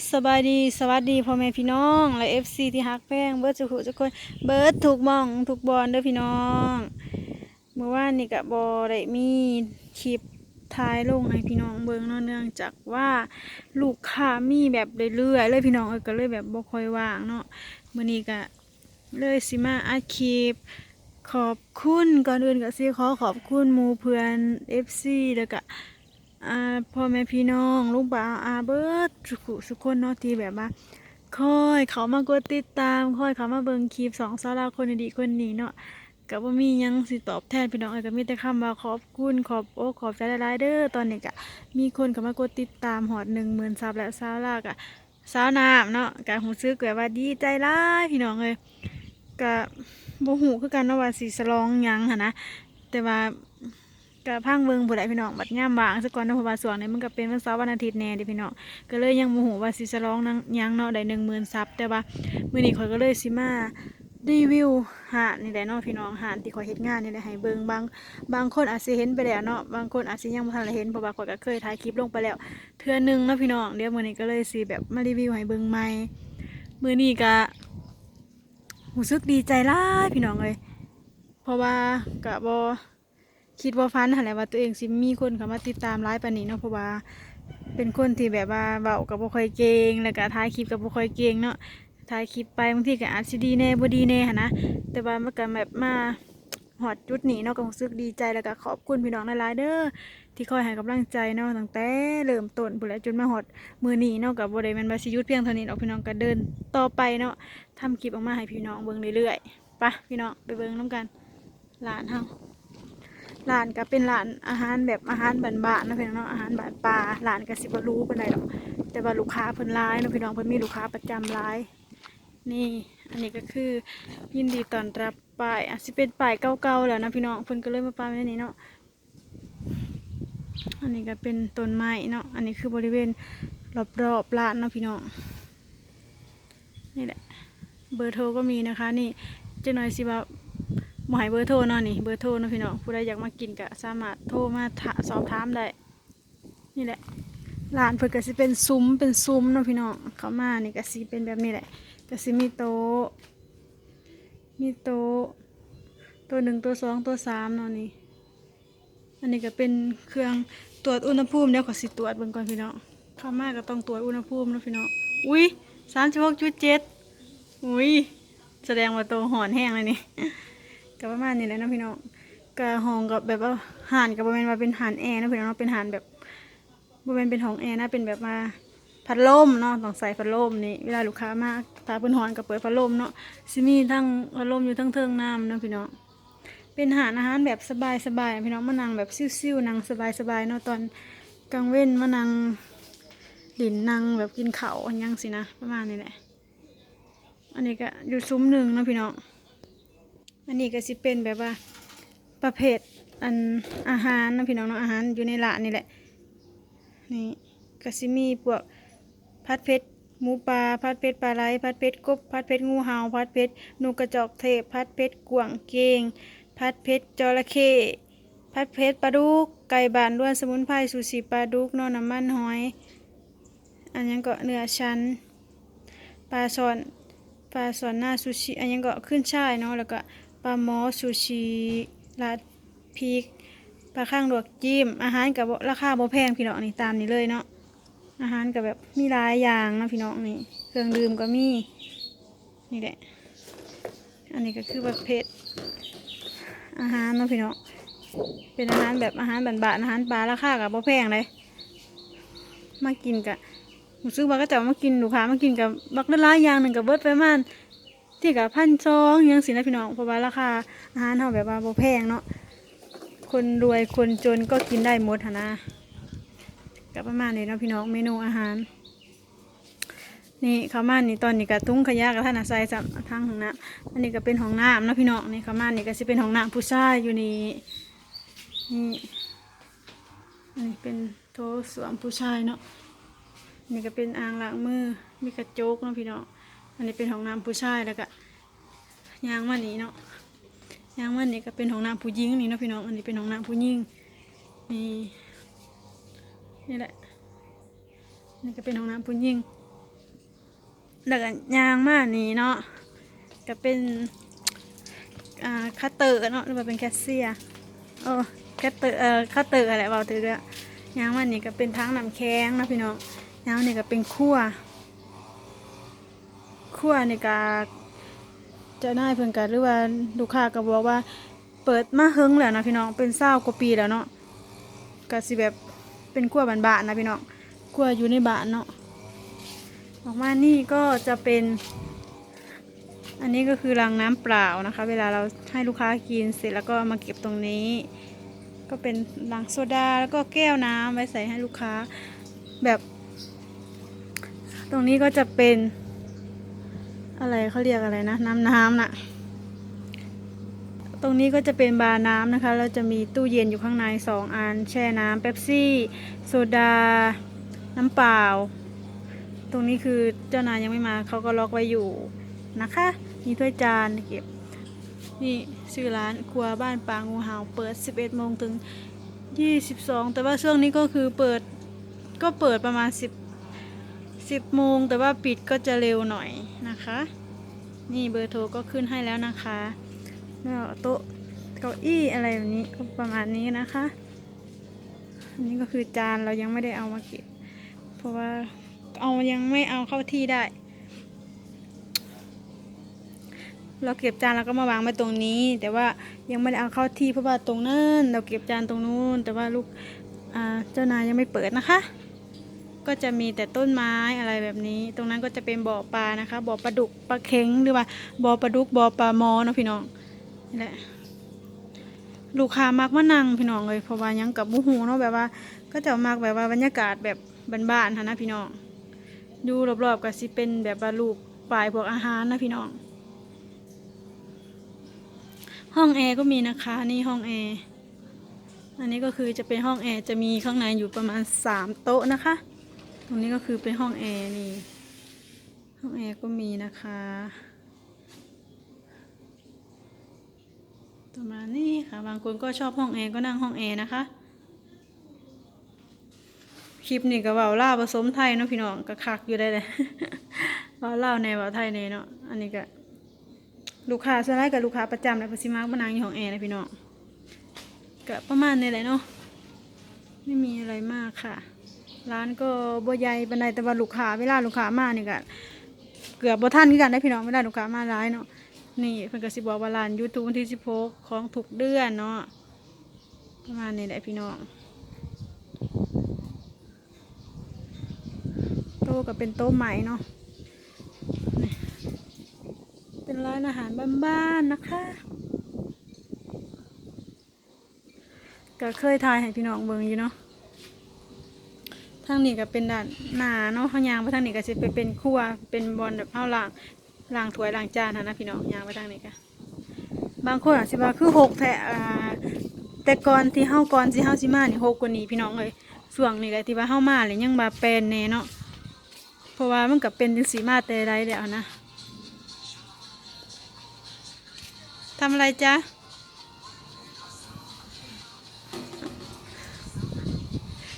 สบายดีสวัสดีพ่อแม่พี่น้องและเอฟซีที่ฮักแป้งเบิร์ดสุขุทุกคนเบิร์ดถูกมองถูกบอลเด้อพี่น้อง เมื่อวานนี่กะบอได้มีคลิปท้ายลงให้พี่น้องเบิ่งเนาะเนื่องจากว่าลูกค้ามีแบบเรื่อยๆเลยพี่น้องเอ้ยก็เลยแบบบ่ค่อยว่างเนาะมื้อนี้ก็เลยสิมาอัดคลิปขอบคุณก่อนอื่นก็สิขอขอบคุณหมู่เพื่อน FC แล้วก็ อ่าพ่อแม่พี่น้องลูกบ่าวอาเบิร์ดสุขุสุคนเนาะที่แบบว่าคอยเขามากดติดตามคอยเขามาเบิ่งคลิปสองสาวลาวคนดีคนนี้เนาะก็บ่มีหยังสิตอบแทนพี่น้องเอ้ยก็มีแต่คำว่าขอบคุณขอบอกขอบใจหลายๆเด้อตอนนี้ก็มีคนเข้ามากดติดตามหอด10,000ซับและสาวลาวก็สาวน้ำเนาะก็ฮู้สึกแบบว่าดีใจหลายพี่น้องเอ้ยก็บ่ฮู้คือกันเนาะว่าสิสลองหยังหั่นนะแต่ว่า กะพังเบิงผู้ใดพี่น้องบัดย่ามบางซะก่อนนาะพราะว่าส่วนนี้มันก็เป็นวันเสาร์วันอาทิตย์แน่เดิพี่น้องก็เลยยังโมโหว่าสิสร้องนังยังเนาะได้หนึ่งหมื่นซับแต่ว่ามื้อนี้ข่อยก็เลยสิมารีวิวหาดนี่แหละเนาะพี่น้องหาดที่ข่อยเฮ็ดงานนี่แหละให้เบิ่งบางบางคนอาจสิเห็นไปแล้วเนาะบางคนอาจสิยังบ่ทันได้เห็นเพราะว่าข่อยก็เคยถ่ายคลิปลงไปแล้ว เทื่อหนึงเนาะพี่น้องเดี๋ยวมื้อนี้ก็เลยสิแบบมารีวิวให้เบิ่งใหม่มื้อนี้ก็รู้สึกดีใจหลายพี่น้องเอ้ยเพราะว่าก็บ่ คิดว่าฟันหันแหละว่าตัวเองสิมีคนเข้ามาติดตามไลฟ์ปานนี้เนาะเพราะว่าเป็นคนที่แบบว่าเบากับบ่ค่อยเก่งแล้วก็ถ่ายคลิปกับบ่ค่อยเก่งเนาะถ่ายคลิปไปบางทีก็อาจสิดีแน่บ่ดีแน่หันนะแต่ว่ามันก็แบบมาหอดจุดนี้เนาะก็รู้สึกดีใจแล้วก็ขอบคุณพี่น้องหลายๆเด้อที่คอยให้กำลังใจเนาะตั้งแต่เริ่มต้นพุ่นและจนมาฮอดมื้อนี้เนาะก็บ่ได้ม่นว่าสิยุดเพียงเท่านี้ดอกพี่น้องก็เดินต่อไปเนาะทำคลิปออกมาให้พี่น้องเบิ่งเรื่อยๆไปพี่น้องไปเบิ่งนํกันหลานเฮา ร้านก็เป็นร้านอาหารแบบอาหารบ้านๆนะพี่น้องอาหารบ้านป่าร้านก็สิบรู้ปานใดดอกแต่ว่าลูกค้าเพิ่นหลายนะพี่น้องเพิ่นมีลูกค้าประจำหลาย นี่ อันนี้ก็คือ ยินดีต้อนรับป้ายอะสิเป็นป้ายเก่าๆแล้วนะพี่น้องเพิ่นก็เลยมาป้ายไว้ในนี้เนาะอันนี้ก็เป็นต้นไม้เนาะอันนี้คือบริเวณรอบๆร้านเนาะพี่น้องนี่แหละเบอร์โทรก็มีนะคะ นี่เจะหน่อยสิว่า หมายเบอร์โทรเนาะนี่เบอร์โทรเนาะพี่น้องผู้ใดอยากมากินก็สามารถโทรมาถสอบถามได้นี่แหละร้านเพิ่นก็สิเป็นซุ้มเป็นซุ้มเนาะพี่น้องเขามานี่ก็สิเป็นแบบนี้แหละก็สิมีโต๊ะมีโต๊ะตัวหนึ่งตัวสองตัวสามเนาะนี่อันนี้ก็เป็นเครื่องตรวจอุณหภูมิเดี๋ยวขอสิตรวจเบิ่งก่อนพี่น้องเข้ามาก็ต้องตรวจอุณหภูมินะพี่น้องอุ้ยสามสิบหกจุดเจ็ดอุ้ยแสดงว่าตัวหอนแห้งเลยนี่ ก็ประมาณนี้แหละเนาะพี่น้องกะห้องกับแบบว่าหานกับบริเวณว่าเป็นหานแอร์นะพี่น้องเป็นหานแบบบริเวณเป็นห้องแอร์นะเป็นแบบมาพัดลมเนาะต้องใส่พัดลมนี่เวลาลูกค้ามาตาเพิ่นหอนก็เปิดพัดลมเนาะสิมีทั้งพัดลมอยู่ทั้งเทิงน้ำเนาะพี่น้องเป็นอาหารอาหารแบบสบายสบายๆพี่น้องมานั่งแบบซิ่วๆนั่งสบายสบายๆเนาะตอนกลางเว้นมานั่งดินนั่งแบบกินเขาอันยังสินะประมาณนี้แหละอันนี้ก็อยู่ซุ้มหนึ่งนะพี่น้อง อันนี้ก็สิเป็นแบบว่าประเภทอันอาหารนะพี่น้องเนาะอาหารอยู่ในร้านนี่แหละนี่ก็สิมีพวกพัดเพชรหมูปลาพัดเพชรปลาไหลพัดเพชรกบพัดเพชรงูเห่าพัดเพชรนกกระจอกเทพพัดเพชรกวางเกงพัดเพชรจระเข้พัดเพชรปลาดุกไก่บานด้วนสมุนไพรซูชิปลาดุกนอน้ำมันหอย อันยังก็เนื้อชั้นปลาซอนปลาสอนหน้าซูชิอันนี้ก็ขึ้นช่ายเนาะแล้วก็ ปลาหมอซูชิราดพริกปลาข้างลวกจิ้ม อาหารกับราคาบ่แพงพี่น้องนี่ตามนี้เลยเนาะอาหารกับแบบมีหลายอย่างนะพี่น้องนี่เครื่องดื่มก็มีนี่แหละอันนี้ก็คือประเภทอาหารเนาะพี่น้องเป็นอาหารแบบอาหารบานๆอาหารปลาราคากับบ่แพงเลยมากินกับรู้สึกว่าก็จะมากินลูกค้ามากินกับบักละลายอย่างหนึ่งกับเบิร์ดไปมาณ ที่กับพันซองยังสินะพี่น้องเพราะว่าราคาอาหารเขาแบบว่าโบแพงเนาะคนรวยคนจนก็กินได้หมดนะกับประมาณนี้เนาะพี่น้องเมนูอาหาร นี่ข้าวมันนี่ตอนนี้ก็ตุ้งขยะกับท่านอาศัยสัมทางห้องน้ำอันนี้ก็เป็นห้องน้ำนะพี่น้องนี่ข้าวมันนี่ก็สิเป็นห้องน้ำผู้ชายอยู่นี่นี่อันนี้เป็นโถส้วมผู้ชายเนาะนี่ก็เป็นอ่างล้างมือมีกระจกเนาะพี่น้อง อันนี้เป็นห้องน้ำผู้ชายแล้วก็ยางมานนี่เนาะยางมานนี่ก็เป็นห้องน้ำผู้หญิงนี่เนาะพี่น้องอันนี้เป็นห้องน้ำผู้หญิงนี่นี่แหละนี่ก็เป็นห้องน้ำผู้หญิงแล้วก็ยางมานี่เนาะก็เป็นอ่าคัตเตอร์เนาะหรือว่าเป็นแคสเซียร์เออคัตเตอร์เอ่อคัตเตอร์อะไรเบาถือด้วยยางมานนี่ก็เป็นทั้งน้ำแข็งนะพี่น้องยางนี่ก็เป็นขั้ว ขั้วนี่ก็เจะได้เพิ่นกันหรือว่าลูกค้าก็บอกว่า เปิดมาเฮิงแล้วนะพี่น้องเป็นเศร้ากว่าปีแล้วเนาะก็สิแบบเป็นขั้วบานๆนะพี่น้องขั้วอยู่ในบ้านเนาะออกมานี่ก็จะเป็น อันนี้ก็คือรางน้ำเปล่านะคะ เวลาเราให้ลูกค้ากินเสร็จแล้วก็มาเก็บตรงนี้ ก็เป็นรางโซดาแล้วก็แก้วน้ำไว้ใส่ให้ลูกค้าแบบ ตรงนี้ก็จะเป็น อะไรเขาเรียกอะไรนะ น้ำน้ำน่ะ ตรงนี้ก็จะเป็นบาร์น้ำนะคะแล้วจะมีตู้เย็นอยู่ข้างในสองอัน แช่น้ำเป๊ปซี่ โซดา น้ำเปล่า ตรงนี้คือเจ้านายยังไม่มาเขาก็ล็อกไว้อยู่นะคะ มีถ้วยจานเก็บ นี่ชื่อร้านครัวบ้านปางงูเห่าเปิด 11โมงถึง 22 แต่ว่าช่วงนี้ก็คือเปิดก็เปิดประมาณ 10 10โมงแต่ว่าปิดก็จะเร็วหน่อยนะคะ นี่เบอร์โทรก็ขึ้นให้แล้วนะคะแล้วโต๊ะเก้าอี้อะไรแบบนี้ก็ประมาณนี้นะคะอันนี้ก็คือจานเรายังไม่ได้เอามาเก็บเพราะว่าเอายังไม่เอาเข้าที่ได้ เราเก็บจานเราก็มาวางไว้ตรงนี้ แต่ว่ายังไม่ได้เอาเข้าที่เพราะว่าตรงนั้นเราเก็บจานตรงนู้น แต่ว่าลูกเจ้านายยังไม่เปิดนะคะ ก็จะมีแต่ต้นไม้อะไรแบบนี้ ตรงนั้นก็จะเป็นบ่อปลานะคะ บ่อปลาดุกปลาเค็งหรือว่าบ่อปลาดุกบ่อปลามอนะพี่น้องนี่แหละลูกค้ามักมานั่งพี่น้องเลยเพราะว่ายังกับบูหูเนาะแบบว่า ก็จะมักแบบว่าบรรยากาศแบบบ้านๆค่ะนะพี่น้องดูรอบๆก็สิเป็นแบบว่าลูกปลายพวกอาหารนะพี่น้อง ห้องแอร์ก็มีนะคะนี่ห้องแอร์อันนี้ก็คือจะเป็นห้องแอร์จะมีข้างในอยู่ประมาณสามโต๊ะนะคะ รงนี้ก็คือเป็นห้องแอร์นี่ ห้องแอร์ก็มีนะคะ ประมาณนี้ค่ะ บางคนก็ชอบห้องแอร์ก็นั่งห้องแอร์นะคะ คลิปนี้ก็เว้าล่าผสมไทยเนาะพี่น้องก็คักอยู่ได้เลยเว้าล่าในเว้าไทยในเนาะ อันนี้ก็ลูกค้าส่วนใหญ่กับลูกค้าประจำแล้วก็สิมากมานางอยู่ห้องแอร์นะพี่น้องก็ประมาณนี้แหละเนาะไม่มีอะไรมากค่ะ ร้านก็บ่ใหญ่ปานใดแต่ว่าลูกค้าเวลาลูกค้ามานี่ก็เกือบบ่ทันคือกันได้พี่น้องเวลาลูกค้ามาร้ายเนาะนี่เพิ่นก็สิบอกว่าร้าน YouTube วันที่16ของทุกเดือนเนาะประมาณนี้แหละพี่น้องโต๊ะก็เป็นโต๊ะใหม่เนาะเป็นร้านอาหารบ้านๆนะคะก็เคยทายให้พี่น้องเบิ่งอยู่เนาะ ทางนี้ก็เป็นด้านหน้าเนาะข้างยางไปทางนี้ก็สิไปเป็นครัวเป็นบอลแบบเฮาล้างล้างถ้วยล้างจานหั้นะพี่น้องยางไปทางนี้ก็บางคนอาจสิว่าคือหกแต่แต่ก่อนที่เฮาก่อนสิเฮาสิมานี่หกกว่านี้พี่น้องเลยช่วงนี้แหละที่ว่าเฮามาเลยยังบ่าเป็นแน่เนาะเพราะว่ามันก็เป็นจังสีมาแต่ใดแล้วนะทำอะไรจ๊ะ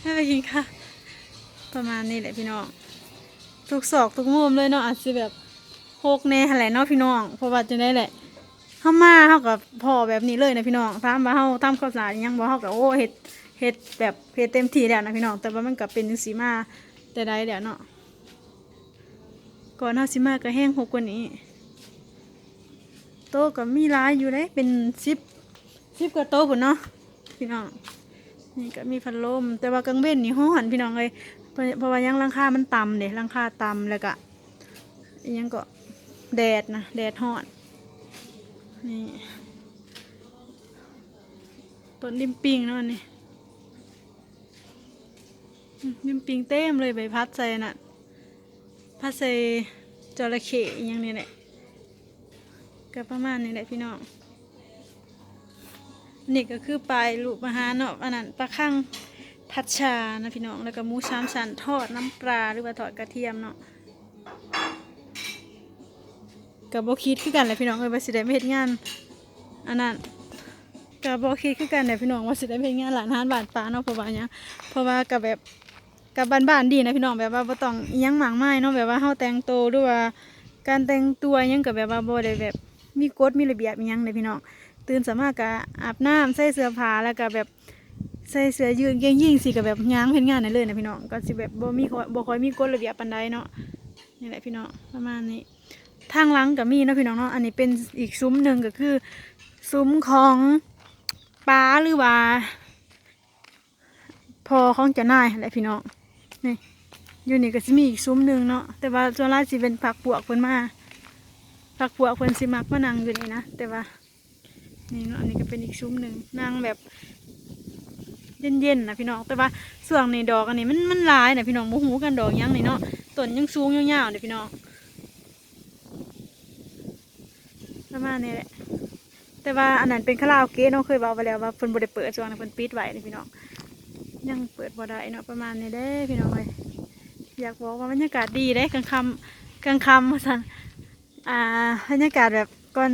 ให้ไปกินค่ะ ประมาณนี้แหละพี่น้อง ทุกศอกทุกมุมเลยเนาะอาจจะแบบโฮกแน่แหละเนาะพี่น้อง เพราะว่าจะได้แหละเข้ามาเข้ากับพ่อแบบนี้เลยนะพี่น้องทำมาเข้าทำข้าวสารอิหยังบ่เข้ากับโอ้เห็ดเห็ดแบบเห็ดเต็มที่แล้วนะพี่น้อง แต่ว่ามันกับเป็นสีมาแต่ใดแล้วเนาะ ก่อนเฮาสิมาก็แห้งหกกว่านี้ โต๊ะก็มีร้ายอยู่เลยเป็นสิบสิบกว่าโต๊ะพุ่นเนาะพี่น้องนี่ก็มีพัดลมแต่ว่ากลางเว้นนี่ห้อนพี่น้องเลย เพราะว่ายังหลังคามันต่ำเด้หลังคาต่ำแล้วก็ยังก็แดดนะแดดห้อนนี่ต้นริมปิงเนาะอันนี่ริมปิงเต็มเลยใบพัดใส่น่ะพัดใส่จระเข้อหยังนี่แหละก็ประมาณนี้แหละพี่น้องนี่ก็คือปลายลูกมหาเนาะอันนั้นปลาข้าง ผัดชานะพี่น้องแล้วก็หมูสามสันทอดน้ำปลาหรือว่าทอดกระเทียมเนาะกับบคิดคือกันแหละพี่น้องเอ้ยว่าสิได้ไม่เฮ็ดงานอันนั้นกับบคิดคือกันแหละพี่น้องว่าสิได้ไม่เฮ็ดงานหลานอาหารบานปลาเนาะเพราะว่าเนี้ยเพราะว่ากับแบบกับบ้านๆดีนะพี่น้องแบบว่าบ่ต้องยังหมากไม้เนาะแบบว่าเฮาแต่งโตัวหรือว่าการแต่งตัวยังก็แบบว่าบ่ได้แบบมีกฎมีระเบียบอิหยังเลยพี่น้องตื่นสามารถก็อาบน้ำใส่เสื้อผ้าแล้วก็แบบ ใส่เสื้อยืดเกงยีนสิก็แบบย่างเฮ็ดงานได้เลยนะพี่น้องก็สิแบบบ่มีบ่ค่อยมีกฎระเบียบปานใดเนาะนี่แหละพี่น้องประมาณนี้ ทางหลังก็มีเนาะพี่น้องเนาะอันนี้เป็นอีกซุ้มหนึ่งก็คือซุ้มของป้าหรือว่าพอของจะนายแหละพี่น้องนี่อยู่นี่ก็จะมีอีกซุ้มหนึ่งเนาะแต่ว่าส่วนรากสิเป็นผักปวกเพิ่นมาผักปวกเพิ่นสิมักมานั่งอยู่นี่นะแต่ว่านี่เนาะอันนี้ก็เป็นอีกซุ้มหนึ่งนั่งแบบ เย็นๆนะพี่น้อง แต่ว่าส่วงนี้ดอกอันนี้มันมันลายนะพี่น้องโมหูกันดอกยังนี่เนาะ ต้นยังสูงยาวๆเนี่ยพี่น้อง ประมาณนี้แหละ แต่ว่าอันนั้นเป็นคาราโอเกะเนาะเคยบอกไปแล้วว่าเพิ่นบ่ได้เปิดช่วงนั้นเพิ่นปิดไว้นี่พี่น้อง ยังเปิดบ่ได้เนาะประมาณนี้เด้พี่น้องเอ้ยอยากบอกว่าบรรยากาศดีเด้กลางค่ำกลางค่ำว่าซั่นอ่าบรรยากาศแบบก่อน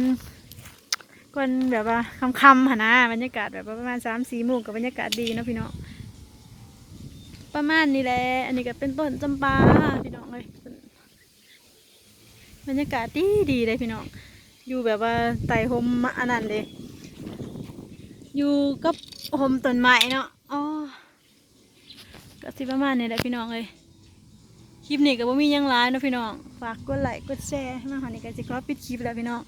ก่อนแบบว่าค่ำๆหนะบรรยากาศแบบว่าประมาณ3-4โมงกับบรรยากาศดีเนาะพี่น้องประมาณนี้แหละ อันนี้ก็เป็นต้นจำปาพี่น้องเอ้ยบรรยากาศดีดีเลยพี่น้อง อยู่แบบว่าไต่หมอันนั้นเลย อยู่กับหมต้นไม้เนาะ อ๋อ ก็สิประมาณนี้แหละพี่น้องเลยคลิปนี้ก็บ่มียังหลายเนาะพี่น้อง ฝากกดไลค์กดแชร์ให้มาหานี่ก็สิขอปิดคลิปแล้วพี่น้อง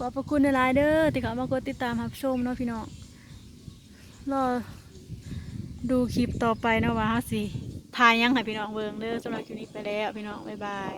ขอบพระคุณหลน์เด้อที่เขามากดติดตามรับชมเนาะพี่น้องรอดูคลิปต่อไปเนาะว่าเฮาสิทายยังให้พี่น้องเบิงเด้อสำหรับคลิปนี้ไปแล้วพี่น้องบ๊ายบาย